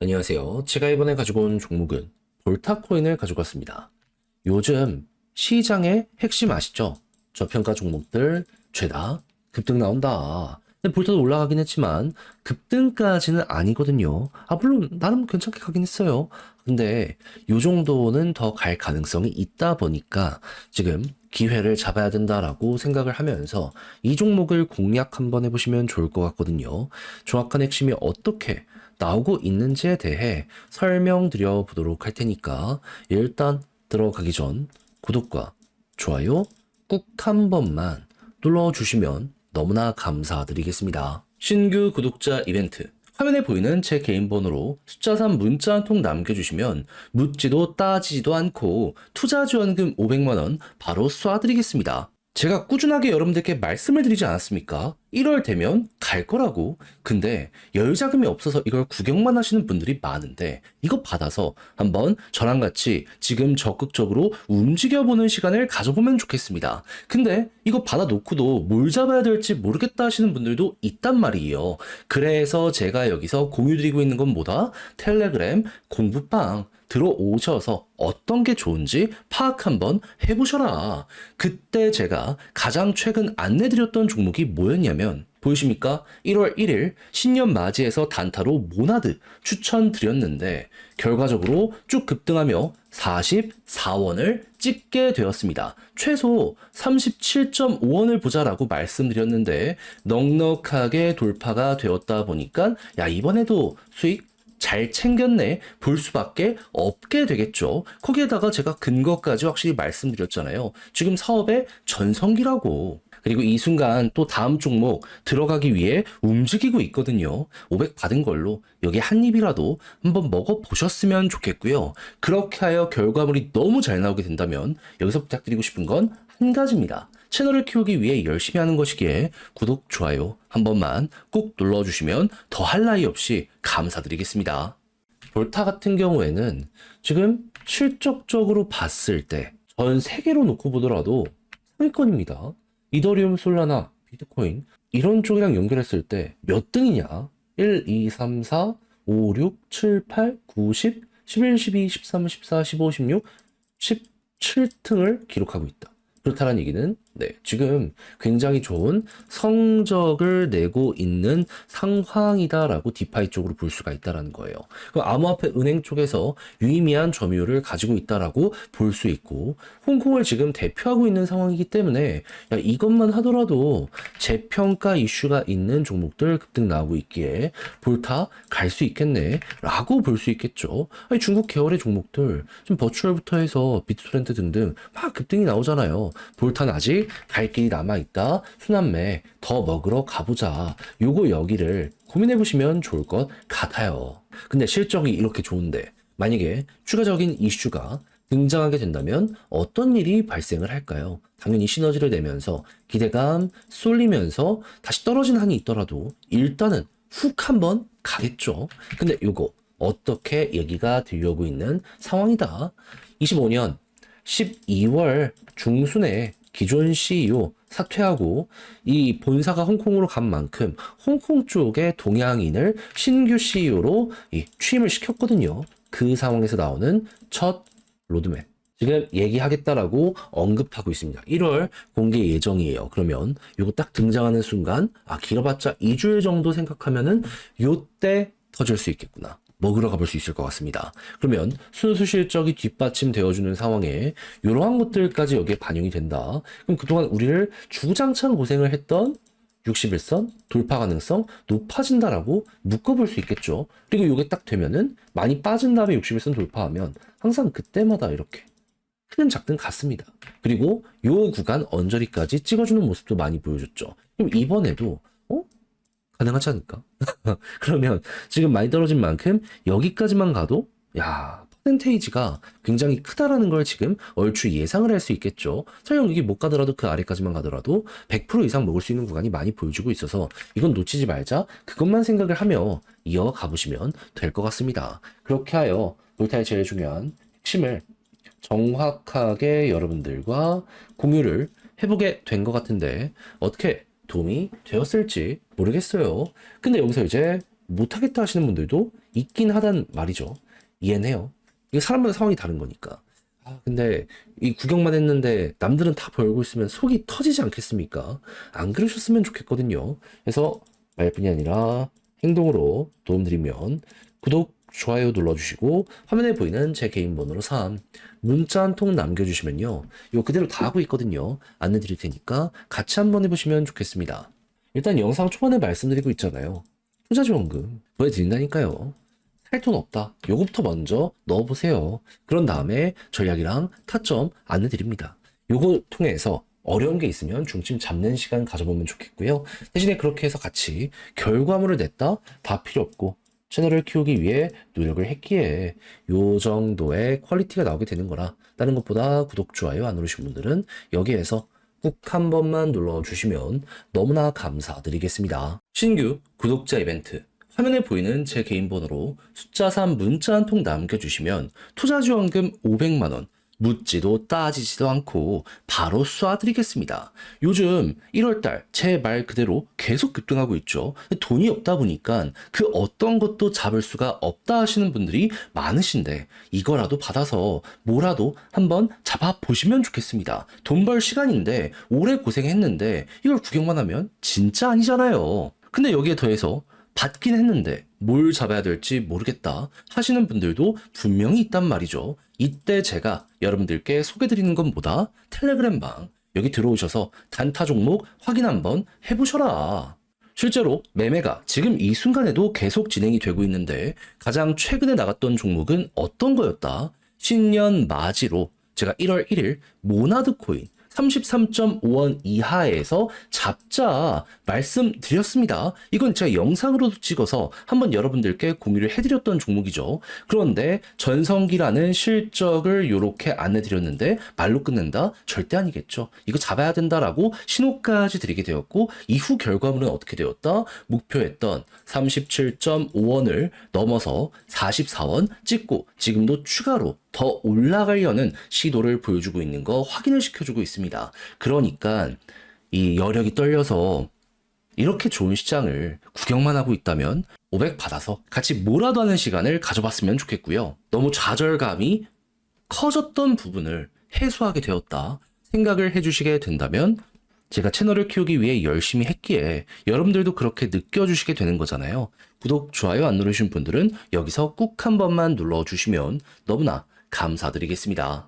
안녕하세요. 제가 이번에 가지고 온 종목은 볼타코인을 가지고 왔습니다. 요즘 시장의 핵심 아시죠? 저평가 종목들 죄다 급등 나온다. 근데 볼타도 올라가긴 했지만 급등까지는 아니거든요. 아 물론 나름 괜찮게 가긴 했어요. 근데 요 정도는 더 갈 가능성이 있다 보니까 지금 기회를 잡아야 된다라고 생각을 하면서 이 종목을 공략 한번 해보시면 좋을 것 같거든요. 정확한 핵심이 어떻게 나오고 있는지에 대해 설명드려 보도록 할 테니까 일단 들어가기 전 구독과 좋아요 꾹한 번만 눌러주시면 너무나 감사드리겠습니다. 신규 구독자 이벤트 화면에 보이는 제 개인 번호로 숫자 3 문자 한 통 남겨주시면 묻지도 따지지도 않고 투자 지원금 500만원 바로 쏴드리겠습니다. 제가 꾸준하게 여러분들께 말씀을 드리지 않았습니까? 1월 되면 갈 거라고. 근데 열 자금이 없어서 이걸 구경만 하시는 분들이 많은데 이거 받아서 한번 저랑 같이 지금 적극적으로 움직여보는 시간을 가져보면 좋겠습니다. 근데 이거 받아놓고도 뭘 잡아야 될지 모르겠다 하시는 분들도 있단 말이에요. 그래서 제가 여기서 공유 드리고 있는 건 뭐다? 텔레그램 공부방 들어오셔서 어떤 게 좋은지 파악 한번 해보셔라. 그때 제가 가장 최근 안내드렸던 종목이 뭐였냐면 보이십니까? 1월 1일 신년 맞이해서 단타로 모나드 추천드렸는데 결과적으로 쭉 급등하며 44원을 찍게 되었습니다. 최소 37.5원을 보자라고 말씀드렸는데 넉넉하게 돌파가 되었다 보니까 야 이번에도 수익 잘 챙겼네 볼 수밖에 없게 되겠죠. 거기에다가 제가 근거까지 확실히 말씀드렸잖아요. 지금 사업의 전성기라고. 그리고 이 순간 또 다음 종목 들어가기 위해 움직이고 있거든요. 500 받은 걸로 여기 한 입이라도 한번 먹어보셨으면 좋겠고요. 그렇게 하여 결과물이 너무 잘 나오게 된다면 여기서 부탁드리고 싶은 건 한 가지입니다. 채널을 키우기 위해 열심히 하는 것이기에 구독, 좋아요 한 번만 꾹 눌러주시면 더할 나위 없이 감사드리겠습니다. 볼타 같은 경우에는 지금 실적적으로 봤을 때 전 세계로 놓고 보더라도 상위권입니다. 이더리움, 솔라나, 비트코인 이런 쪽이랑 연결했을 때 몇 등이냐? 1, 2, 3, 4, 5, 6, 7, 8, 9, 10, 11, 12, 13, 14, 15, 16, 17등을 기록하고 있다. 그렇다는 얘기는 네, 지금 굉장히 좋은 성적을 내고 있는 상황이다라고 디파이 쪽으로 볼 수가 있다라는 거예요. 그 암호화폐 은행 쪽에서 유의미한 점유율을 가지고 있다라고 볼 수 있고 홍콩을 지금 대표하고 있는 상황이기 때문에 야, 이것만 하더라도 재평가 이슈가 있는 종목들 급등 나오고 있기에 볼타 갈 수 있겠네라고 볼 수 있겠죠. 아니, 중국 계열의 종목들 좀 버추얼부터 해서 비트토렌트 등등 막 급등이 나오잖아요. 볼타는 아직 갈 길이 남아있다. 순환매 더 먹으러 가보자. 요거 여기를 고민해보시면 좋을 것 같아요. 근데 실적이 이렇게 좋은데 만약에 추가적인 이슈가 등장하게 된다면 어떤 일이 발생을 할까요? 당연히 시너지를 내면서 기대감 쏠리면서 다시 떨어진 한이 있더라도 일단은 훅 한번 가겠죠. 근데 요거 어떻게 얘기가 들려오고 있는 상황이다. 25년 12월 중순에 기존 CEO 사퇴하고 이 본사가 홍콩으로 간 만큼 홍콩 쪽의 동양인을 신규 CEO로 취임을 시켰거든요. 그 상황에서 나오는 첫 로드맵. 지금 얘기하겠다라고 언급하고 있습니다. 1월 공개 예정이에요. 그러면 이거 딱 등장하는 순간 아 길어봤자 2주일 정도 생각하면은 요때 터질 수 있겠구나. 먹으러 가볼 수 있을 것 같습니다. 그러면 순수 실적이 뒷받침되어주는 상황에 이러한 것들까지 여기에 반영이 된다. 그럼 그동안 우리를 주구장창 고생을 했던 61선 돌파 가능성 높아진다라고 묶어볼 수 있겠죠. 그리고 이게 딱 되면은 많이 빠진 다음에 61선 돌파하면 항상 그때마다 이렇게 크든 작든 같습니다. 그리고 요 구간 언저리까지 찍어주는 모습도 많이 보여줬죠. 그럼 이번에도 어? 가능하지 않을까? 그러면 지금 많이 떨어진 만큼 여기까지만 가도 야 퍼센테이지가 굉장히 크다라는 걸 지금 얼추 예상을 할 수 있겠죠. 설령 이게 못 가더라도 그 아래까지만 가더라도 100% 이상 먹을 수 있는 구간이 많이 보여지고 있어서 이건 놓치지 말자. 그것만 생각을 하며 이어가 보시면 될 것 같습니다. 그렇게 하여 볼타의 제일 중요한 핵심을 정확하게 여러분들과 공유를 해보게 된 것 같은데 어떻게 도움이 되었을지 모르겠어요. 근데 여기서 이제 못하겠다 하시는 분들도 있긴 하단 말이죠. 이해는 해요. 이게 사람마다 상황이 다른 거니까. 아, 근데 이 구경만 했는데 남들은 다 벌고 있으면 속이 터지지 않겠습니까? 안 그러셨으면 좋겠거든요. 그래서 말뿐이 아니라 행동으로 도움드리면 구독, 좋아요 눌러주시고 화면에 보이는 제 개인 번호로 3 문자 한 통 남겨주시면요. 이거 그대로 다 하고 있거든요. 안내 드릴 테니까 같이 한번 해보시면 좋겠습니다. 일단 영상 초반에 말씀드리고 있잖아요. 투자 지원금 보여드린다니까요. 할 돈 없다. 요거부터 먼저 넣어보세요. 그런 다음에 전략이랑 타점 안내 드립니다. 요거 통해서 어려운 게 있으면 중심 잡는 시간 가져보면 좋겠고요. 대신에 그렇게 해서 같이 결과물을 냈다? 다 필요 없고 채널을 키우기 위해 노력을 했기에 요 정도의 퀄리티가 나오게 되는 거라 다른 것보다 구독, 좋아요 안 누르신 분들은 여기에서 꾹 한 번만 눌러주시면 너무나 감사드리겠습니다. 신규 구독자 이벤트 화면에 보이는 제 개인 번호로 숫자 3 문자 한 통 남겨주시면 투자 지원금 500만원 묻지도 따지지도 않고 바로 쏴드리겠습니다. 요즘 1월달 제 말 그대로 계속 급등하고 있죠. 돈이 없다 보니까 그 어떤 것도 잡을 수가 없다 하시는 분들이 많으신데 이거라도 받아서 뭐라도 한번 잡아보시면 좋겠습니다. 돈 벌 시간인데 오래 고생했는데 이걸 구경만 하면 진짜 아니잖아요. 근데 여기에 더해서 받긴 했는데 뭘 잡아야 될지 모르겠다 하시는 분들도 분명히 있단 말이죠. 이때 제가 여러분들께 소개드리는 건 뭐다? 텔레그램 방 여기 들어오셔서 단타 종목 확인 한번 해보셔라. 실제로 매매가 지금 이 순간에도 계속 진행이 되고 있는데 가장 최근에 나갔던 종목은 어떤 거였다? 신년 맞이로 제가 1월 1일 모나드 코인 33.5원 이하에서 잡자 말씀드렸습니다. 이건 제가 영상으로도 찍어서 한번 여러분들께 공유를 해드렸던 종목이죠. 그런데 전성기라는 실적을 이렇게 안내드렸는데 말로 끝낸다? 절대 아니겠죠. 이거 잡아야 된다라고 신호까지 드리게 되었고 이후 결과물은 어떻게 되었다? 목표했던 37.5원을 넘어서 44원 찍고 지금도 추가로 더 올라가려는 시도를 보여주고 있는 거 확인을 시켜주고 있습니다. 그러니까 이 여력이 떨려서 이렇게 좋은 시장을 구경만 하고 있다면 500 받아서 같이 뭐라도 하는 시간을 가져봤으면 좋겠고요. 너무 좌절감이 커졌던 부분을 해소하게 되었다 생각을 해주시게 된다면 제가 채널을 키우기 위해 열심히 했기에 여러분들도 그렇게 느껴주시게 되는 거잖아요. 구독, 좋아요 안 누르신 분들은 여기서 꾹 한 번만 눌러주시면 너무나 감사드리겠습니다.